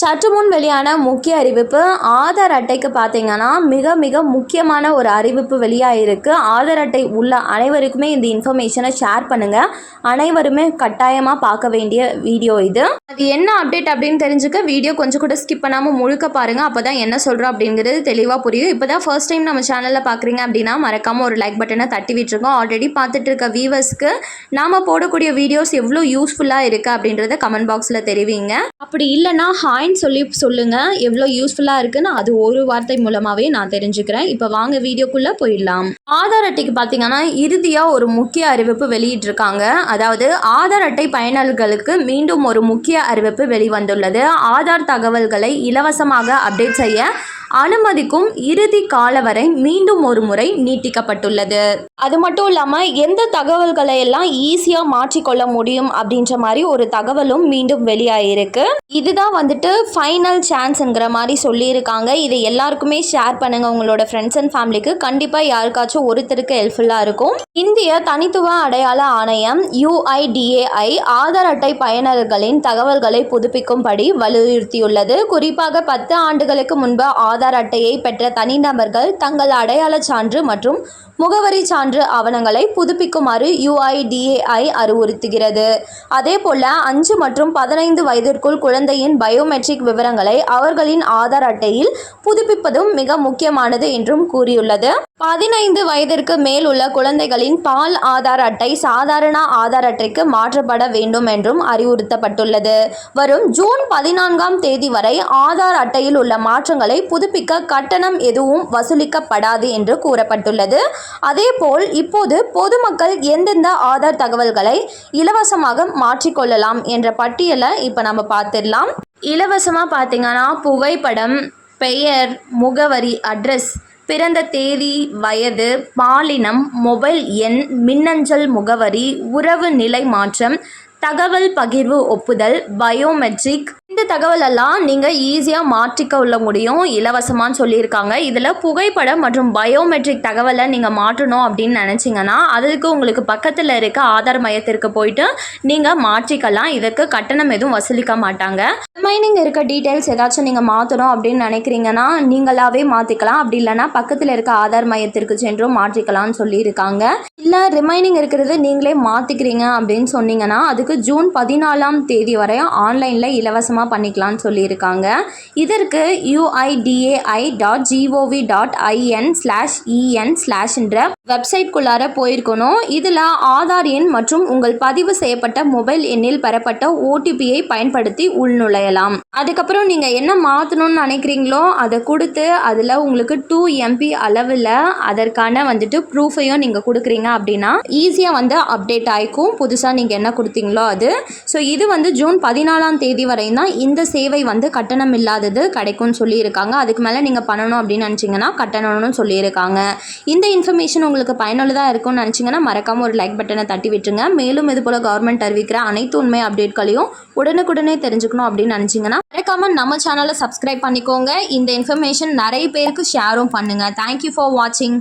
சற்று முன் வெளியான முக்கிய அறிவிப்பு ஆதார் அட்டைக்கு பார்த்தீங்கன்னா மிக மிக முக்கியமான ஒரு அறிவிப்பு வெளியாகிருக்கு ஆதார் அட்டை உள்ள அனைவருக்குமே இந்த இன்ஃபர்மேஷனை ஷேர் பண்ணுங்கள் அனைவருமே கட்டாயமாக பார்க்க வேண்டிய வீடியோ இது. அது என்ன அப்டேட் அப்படின்னு தெரிஞ்சுக்க வீடியோ கொஞ்சம் கூட ஸ்கிப் பண்ணாமல் முழுக்க பாருங்கள் அப்போ தான் என்ன சொல்கிறோம் அப்படிங்கிறது தெளிவாக புரியும். இப்போ தான் ஃபர்ஸ்ட் டைம் நம்ம சேனலில் பார்க்குறீங்க அப்படின்னா மறக்காமல் ஒரு லைக் பட்டனை தட்டி விட்டுருக்கோம் ஆல்ரெடி பார்த்துட்டு இருக்க வியூவர்ஸ்க்கு நாம் போடக்கூடிய வீடியோஸ் எவ்வளோ யூஸ்ஃபுல்லாக இருக்குது அப்படின்றத கமெண்ட் பாக்ஸில் தெரிவிங்க. அப்படி இல்லைன்னா ஹாய்ன்னு சொல்லி சொல்லுங்கள் எவ்வளோ யூஸ்ஃபுல்லாக இருக்குன்னு அது ஒரு வார்த்தை மூலமாகவே நான் தெரிஞ்சுக்கிறேன். இப்போ வாங்க வீடியோக்குள்ளே போயிடலாம். ஆதார் அட்டைக்கு பார்த்தீங்கன்னா இறுதியாக ஒரு முக்கிய அறிவிப்பு வெளியிட்டிருக்காங்க. அதாவது ஆதார் அட்டை பயனர்களுக்கு மீண்டும் ஒரு முக்கிய அறிவிப்பு வெளிவந்துள்ளது. ஆதார் தகவல்களை இலவசமாக அப்டேட் செய்ய அனுமதிக்கும் இறுதி கால வரை மீண்டும் ஒரு முறை நீட்டிக்கப்பட்டுள்ளது. அது மட்டும் இல்லாமல் எந்த தகவல்களை எல்லாம் ஈஸியாக மாற்றிக்கொள்ள முடியும் அப்படின்ற மாதிரி ஒரு தகவலும் மீண்டும் வெளியாகிருக்கு இதுதான் வந்துட்டு ஃபைனல் சான்ஸுங்கிற மாதிரி சொல்லியிருக்காங்க. இதை எல்லாருக்குமே ஷேர் பண்ணுங்க. உங்களோட ஃப்ரெண்ட்ஸ் அண்ட் ஃபேமிலிக்கு கண்டிப்பாக யாருக்காச்சும் ஒருத்தருக்கு ஹெல்ப்ஃபுல்லாக இருக்கும். இந்திய தனித்துவ அடையாள ஆணையம் யுஐடிஏஐ ஆதார் அட்டை பயனர்களின் தகவல்களை புதுப்பிக்கும்படி வலியுறுத்தியுள்ளது. குறிப்பாக பத்து ஆண்டுகளுக்கு முன்பு ஆதார் ஆதார் அட்டையை பெற்ற தனிநபர்கள் தங்கள் அடையாளச் சான்று மற்றும் முகவரி சான்று ஆவணங்களை புதுப்பிக்குமாறு யுஐடிஏஐ அறிவுறுத்துகிறது. அதே போல அஞ்சு மற்றும் பதினைந்து வயதிற்குள் குழந்தையின் பயோமெட்ரிக் விவரங்களை அவர்களின் ஆதார் அட்டையில் புதுப்பிப்பதும் மிக முக்கியமானது என்றும் கூறியுள்ளது. பதினைந்து வயதிற்கு மேல் உள்ள குழந்தைகளின் பால் ஆதார் அட்டை சாதாரண ஆதார் அட்டைக்கு மாற்றப்பட வேண்டும் என்றும் அறிவுறுத்தப்பட்டுள்ளது. வரும் ஜூன் பதினான்காம் தேதி வரை ஆதார் அட்டையில் உள்ள மாற்றங்களை புதுப்பிக்க கட்டணம் எதுவும் வசூலிக்கப்படாது என்று கூறப்பட்டுள்ளது. அதேபோல் இப்போது பொதுமக்கள் எந்தெந்த ஆதார் தகவல்களை இலவசமாக மாற்றிக்கொள்ளலாம் என்ற பட்டியலை இப்போ நம்ம பார்த்துடலாம். இலவசமாக பார்த்தீங்கன்னா புகைப்படம் பெயர் முகவரி அட்ரஸ் பிறந்த தேதி வயது பாலினம் மொபைல் எண் மின்னஞ்சல் முகவரி உறவு நிலை மாற்றம் தகவல் பகிர்வு ஒப்புதல் பயோமெட்ரிக் இந்த தகவலெல்லாம் நீங்கள் ஈஸியாக மாற்றிக்க உள்ள முடியும். இலவசமானு சொல்லியிருக்காங்க. இதில் புகைப்படம் மற்றும் பயோமெட்ரிக் தகவலை நீங்கள் மாற்றணும் அப்படின்னு நினச்சிங்கன்னா அதுக்கு உங்களுக்கு பக்கத்தில் இருக்க ஆதார் மையத்திற்கு போயிட்டு நீங்கள் மாற்றிக்கலாம். இதுக்கு கட்டணம் எதுவும் வசூலிக்க மாட்டாங்க. ரிமைனிங் இருக்க டீட்டெயில்ஸ் ஏதாச்சும் நீங்கள் மாற்றணும் அப்படின்னு நினைக்கிறீங்கன்னா நீங்களாவே மாற்றிக்கலாம் அப்படி இல்லைன்னா பக்கத்தில் இருக்க ஆதார் மையத்திற்கு சென்றும் மாற்றிக்கலாம்னு சொல்லியிருக்காங்க. இல்லை ரிமைனிங் இருக்கிறது நீங்களே மாற்றிக்கிறீங்க அப்படின்னு சொன்னீங்கன்னா அதுக்கு ஜூன் பதினாலாம் தேதி வரை ஆன்லைனில் இலவசமாக பண்ணிக்கலாம்னு சொல்லியிருக்காங்க. இதற்கு UIDAI dot GOV dot IN slash EN ஸ்லாஷ்ன்ற வெப்சைட்குள்ளார போயிருக்கணும். இதில் ஆதார் எண் மற்றும் உங்கள் பதிவு செய்யப்பட்ட மொபைல் எண்ணில் பெறப்பட்ட ஓடிபியை பயன்படுத்தி உள்நுழையலாம். அதுக்கப்புறம் நீங்கள் என்ன மாற்றணும்னு நினைக்கிறீங்களோ அதை கொடுத்து அதில் உங்களுக்கு டூ எம்பி அளவில் அதற்கான வந்துட்டு ப்ரூஃபையும் நீங்கள் கொடுக்குறீங்க அப்படின்னா ஈஸியாக வந்து அப்டேட் ஆகிக்கும் புதுசாக நீங்கள் என்ன கொடுத்தீங்களோ அது. ஸோ இது வந்து ஜூன் பதினாலாம் தேதி வரையும் தான் இந்த சேவை வந்து கட்டணம் இல்லாதது கிடைக்கும்னு சொல்லியிருக்காங்க. அதுக்கு மேலே நீங்கள் பண்ணணும் அப்படின்னு நினச்சிங்கன்னா கட்டணம்னு சொல்லியிருக்காங்க. இந்த இன்ஃபர்மேஷன் உங்களுக்கு பயனுள்ளதாக இருக்கும்னு நினச்சிங்கன்னா மறக்காமல் ஒரு லைக் பட்டனை தட்டி விட்டுருங்க. மேலும் இது போல் கவர்மெண்ட் அறிவிக்கிற அனைத்து உண்மை அப்டேட்களையும் உடனுக்குடனே தெரிஞ்சுக்கணும் அப்படின்னு நினச்சிங்கன்னா மறக்காமல் நம்ம சேனலை சப்ஸ்கிரைப் பண்ணிக்கோங்க. இந்த இன்ஃபர்மேஷன் நிறைய பேருக்கு ஷேரும் பண்ணுங்கள் தேங்க்யூ ஃபார் வாட்சிங்